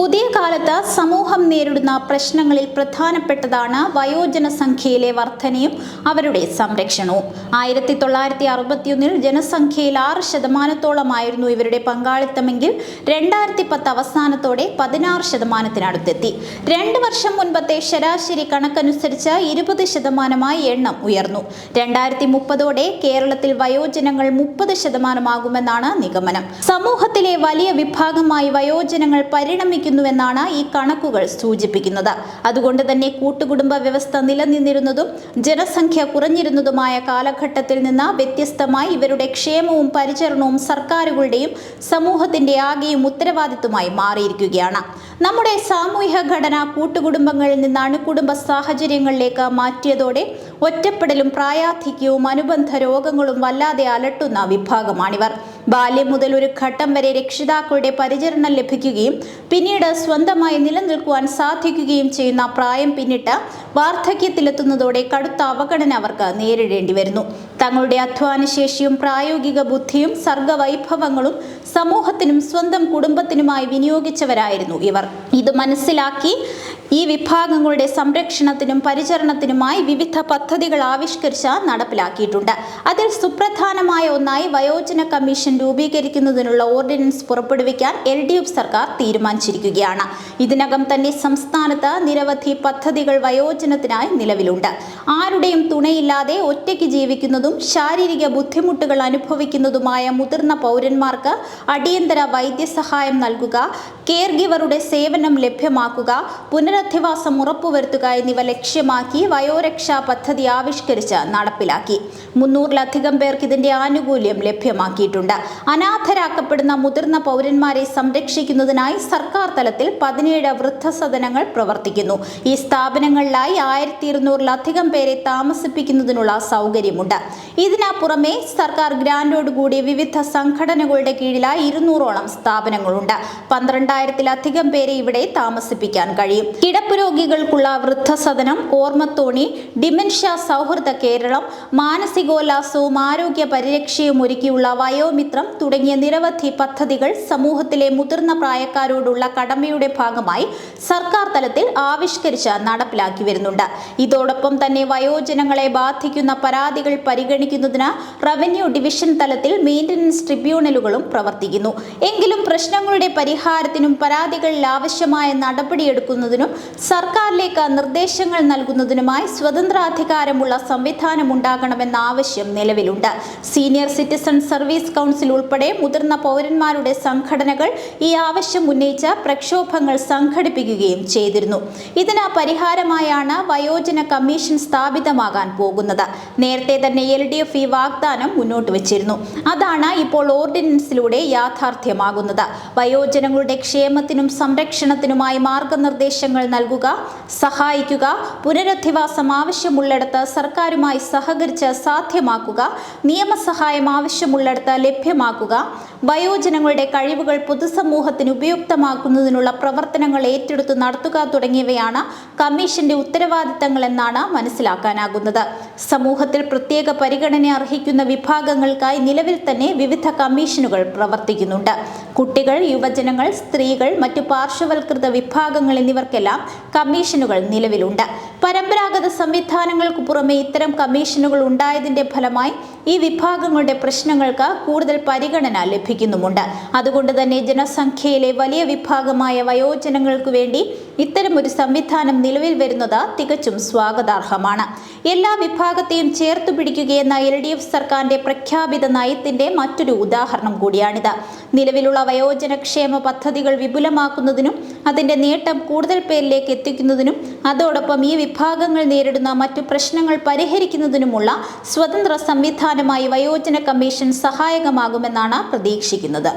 പുതിയ കാലത്ത് സമൂഹം നേരിടുന്ന പ്രശ്നങ്ങളിൽ പ്രധാനപ്പെട്ടതാണ് വയോജന സംഖ്യയിലെ വർധനയും അവരുടെ സംരക്ഷണവും. ആയിരത്തി തൊള്ളായിരത്തി അറുപത്തിയൊന്നിൽ ജനസംഖ്യയിൽ ആറ് ശതമാനത്തോളമായിരുന്നു ഇവരുടെ പങ്കാളിത്തമെങ്കിൽ രണ്ടായിരത്തി പത്ത് അവസാനത്തോടെ പതിനാറ് ശതമാനത്തിനടുത്തെത്തി. രണ്ട് വർഷം മുൻപത്തെ ശരാശരി കണക്കനുസരിച്ച് ഇരുപത് ശതമാനമായി എണ്ണം ഉയർന്നു. രണ്ടായിരത്തി മുപ്പതോടെ കേരളത്തിൽ വയോജനങ്ങൾ മുപ്പത് ശതമാനമാകുമെന്നാണ് നിഗമനം. സമൂഹത്തിലെ വലിയ വിഭാഗമായി വയോജനങ്ങൾ പരിണമിക്കുന്നുവെന്നാണ് ഈ കണക്കുകൾ സൂചിപ്പിക്കുന്നത്. അതുകൊണ്ട് തന്നെ കൂട്ടുകുടുംബ വ്യവസ്ഥ നിലനിന്നിരുന്നതും ജനസംഖ്യ കുറഞ്ഞിരുന്നതുമായ കാലഘട്ടത്തിൽ നിന്ന് വ്യത്യസ്തമായി ഇവരുടെ ക്ഷേമവും പരിചരണവും സർക്കാരുകളുടെയും സമൂഹത്തിന്റെ ആകെയും ഉത്തരവാദിത്വമായി മാറിയിരിക്കുകയാണ്. നമ്മുടെ സാമൂഹ്യ ഘടന കൂട്ടുകുടുംബങ്ങളിൽ നിന്ന് അണുകുടുംബ സാഹചര്യങ്ങളിലേക്ക് മാറ്റിയതോടെ ഒറ്റപ്പെടലും പ്രായാധിക്യവും അനുബന്ധ രോഗങ്ങളും വല്ലാതെ അലട്ടുന്ന വിഭാഗമാണിവർ. ബാല്യം മുതൽ ഒരു ഘട്ടം വരെ രക്ഷിതാക്കളുടെ പരിചരണം ലഭിക്കുകയും പിന്നീട് സ്വന്തമായി നിലനിൽക്കുവാൻ സാധിക്കുകയും ചെയ്യുന്ന പ്രായം പിന്നിട്ട് വാർദ്ധക്യത്തിലെത്തുന്നതോടെ കടുത്ത അവഗണന അവർക്ക് നേരിടേണ്ടി വരുന്നു. തങ്ങളുടെ അധ്വാനശേഷിയും പ്രായോഗിക ബുദ്ധിയും സർഗവൈഭവങ്ങളും സമൂഹത്തിനും സ്വന്തം കുടുംബത്തിനുമായി വിനിയോഗിച്ചവരായിരുന്നു ഇവർ. ഇത് മനസ്സിലാക്കി ഈ വിഭാഗങ്ങളുടെ സംരക്ഷണത്തിനും പരിചരണത്തിനുമായി വിവിധ പദ്ധതികൾ ആവിഷ്കരിച്ച് നടപ്പിലാക്കിയിട്ടുണ്ട്. അതിൽ സുപ്രധാനമായ ഒന്നായി വയോജന കമ്മീഷൻ രൂപീകരിക്കുന്നതിനുള്ള ഓർഡിനൻസ് പുറപ്പെടുവിക്കാൻ എൽ ഡി എഫ് സർക്കാർ തീരുമാനിച്ചിരിക്കുകയാണ്. ഇതിനകം തന്നെ സംസ്ഥാനത്ത് നിരവധി പദ്ധതികൾ വയോജനത്തിനായി നിലവിലുണ്ട്. ആരുടെയും തുണയില്ലാതെ ഒറ്റയ്ക്ക് ജീവിക്കുന്നതും ശാരീരിക ബുദ്ധിമുട്ടുകൾ അനുഭവിക്കുന്നതുമായ മുതിർന്ന പൗരന്മാർക്ക് അടിയന്തര വൈദ്യസഹായം നൽകുക കെയർ ഗിവറുടെ സേവനം ലഭ്യമാക്കുക പുനരധിവാസം ഉറപ്പുവരുത്തുക എന്നിവ ലക്ഷ്യമാക്കി വയോരക്ഷാ പദ്ധതി ആവിഷ്കരിച്ച് നടപ്പിലാക്കി. മുന്നൂറിലധികം പേർക്ക് ഇതിന്റെ ആനുകൂല്യം ലഭ്യമാക്കിയിട്ടുണ്ട്. അനാഥരാക്കപ്പെടുന്ന മുതിർന്ന പൗരന്മാരെ സംരക്ഷിക്കുന്നതിനായി സർക്കാർ തലത്തിൽ പതിനേഴ് വൃദ്ധസദനങ്ങൾ പ്രവർത്തിക്കുന്നു. ഈ സ്ഥാപനങ്ങളിലായി ആയിരത്തി ഇരുന്നൂറിലധികം പേരെ താമസിപ്പിക്കുന്നതിനുള്ള സൗകര്യമുണ്ട്. ഇതിനു പുറമെ സർക്കാർ ഗ്രാൻഡോടുകൂടി വിവിധ സംഘടനകളുടെ കീഴിലായി ഇരുന്നൂറോളം സ്ഥാപനങ്ങളുണ്ട്. പന്ത്രണ്ടായിരത്തിലധികം പേരെ ഇവിടെ താമസിപ്പിക്കാൻ കഴിയും. കിടപ്പ് രോഗികൾക്കുള്ള വൃദ്ധസദനം ഓർമ്മത്തോണി ഡിമെൻഷ്യ സൗഹൃദ കേരളം മാനസികോല്ലാസവും ആരോഗ്യ പരിരക്ഷയും ഒരുക്കിയുള്ള വയോമിത്രം തുടങ്ങിയ നിരവധി പദ്ധതികൾ സമൂഹത്തിലെ മുതിർന്ന പ്രായക്കാരോടുള്ള കടമയുടെ ഭാഗമായി സർക്കാർ തലത്തിൽ ആവിഷ്കരിച്ച് നടപ്പിലാക്കി വരുന്നുണ്ട്. ഇതോടൊപ്പം തന്നെ വയോജനങ്ങളെ ബാധിക്കുന്ന പരാതികൾ പരിഗണിക്കുന്നതിന് റവന്യൂ ഡിവിഷൻ തലത്തിൽ മെയിന്റനൻസ് ട്രിബ്യൂണലുകളും പ്രവർത്തിക്കുന്നു. എങ്കിലും പ്രശ്നങ്ങളുടെ പരിഹാരത്തിനും പരാതികളിൽ ആവശ്യമായ നടപടിയെടുക്കുന്നതിനും സർക്കാരിലേക്ക് നിർദ്ദേശങ്ങൾ നൽകുന്നതിനുമായി സ്വതന്ത്രാധികാരമുള്ള സംവിധാനം ഉണ്ടാകണമെന്ന ആവശ്യം നിലവിലുണ്ട്. സീനിയർ സിറ്റിസൺ സർവീസ് കൗൺസിൽ ഉൾപ്പെടെ മുതിർന്ന പൗരന്മാരുടെ സംഘടനകൾ ഈ ആവശ്യം ഉന്നയിച്ച പ്രക്ഷോഭങ്ങൾ സംഘടിപ്പിക്കുകയും ചെയ്തിരുന്നു. ഇതിന് പരിഹാരമായാണ് വയോജന കമ്മീഷൻ സ്ഥാപിതമാകാൻ പോകുന്നത്. നേരത്തെ തന്നെ എൽ ഡി എഫ് ഈ വാഗ്ദാനം മുന്നോട്ട് വച്ചിരുന്നു. അതാണ് ഇപ്പോൾ ഓർഡിനൻസിലൂടെ യാഥാർത്ഥ്യമാകുന്നത്. വയോജനങ്ങളുടെ ക്ഷേമത്തിനും സംരക്ഷണത്തിനുമായി മാർഗനിർദ്ദേശങ്ങൾ നൽകുക സഹായിക്കുക പുനരധിവാസം ആവശ്യമുള്ളിടത്ത് സർക്കാരുമായി സഹകരിച്ച് സാധ്യമാക്കുക നിയമസഹായം ആവശ്യമുള്ളിടത്ത് ലഭ്യമാക്കുക വയോജനങ്ങളുടെ കഴിവുകൾ പൊതുസമൂഹത്തിന് ഉപയുക്തമാക്കുന്നതിനുള്ള പ്രവർത്തനങ്ങൾ ഏറ്റെടുത്ത് നടത്തുക തുടങ്ങിയവയാണ് കമ്മീഷന്റെ ഉത്തരവാദിത്തങ്ങൾ എന്നാണ് മനസ്സിലാക്കാനാകുന്നത്. സമൂഹത്തിൽ പ്രത്യേക പരിഗണന അർഹിക്കുന്ന വിഭാഗങ്ങൾക്കായി നിലവിൽ തന്നെ വിവിധ കമ്മീഷനുകൾ പ്രവർത്തിക്കുന്നുണ്ട്. കുട്ടികൾ യുവജനങ്ങൾ സ്ത്രീകൾ മറ്റു പാർശ്വവൽകൃത വിഭാഗങ്ങൾ എന്നിവർക്കെല്ലാം കമ്മീഷനുകൾ നിലവിലുണ്ട്. പരമ്പരാഗത സംവിധാനങ്ങൾക്ക് പുറമെ ഇത്തരം കമ്മീഷനുകൾ ഉണ്ടായതിന്റെ ഫലമായി ഈ വിഭാഗങ്ങളുടെ പ്രശ്നങ്ങൾക്ക് കൂടുതൽ പരിഗണന ലഭിക്കുന്നുമുണ്ട് അതുകൊണ്ട് തന്നെ ജനസംഖ്യയിലെ വലിയ വിഭാഗമായ വയോജനങ്ങൾക്ക് വേണ്ടി ഇത്തരമൊരു സംവിധാനം നിലവിൽ വരുന്നത് തികച്ചും സ്വാഗതാർഹമാണ്. എല്ലാ വിഭാഗത്തെയും ചേർത്ത് പിടിക്കുകയെന്ന എൽ ഡി എഫ് സർക്കാരിന്റെ പ്രഖ്യാപിത നയത്തിന്റെ മറ്റൊരു ഉദാഹരണം കൂടിയാണിത്. നിലവിലുള്ള വയോജനക്ഷേമ പദ്ധതികൾ വിപുലമാക്കുന്നതിനും അതിന്റെ നേട്ടം കൂടുതൽ പേരിലേക്ക് എത്തിക്കുന്നതിനും അതോടൊപ്പം ഈ വിഭാഗങ്ങൾ നേരിടുന്ന മറ്റു പ്രശ്നങ്ങൾ പരിഹരിക്കുന്നതിനുമുള്ള സ്വതന്ത്ര സംവിധാനമായി വയോജന കമ്മീഷൻ സഹായകമാകുമെന്നാണ് പ്രതീക്ഷിക്കുന്നത്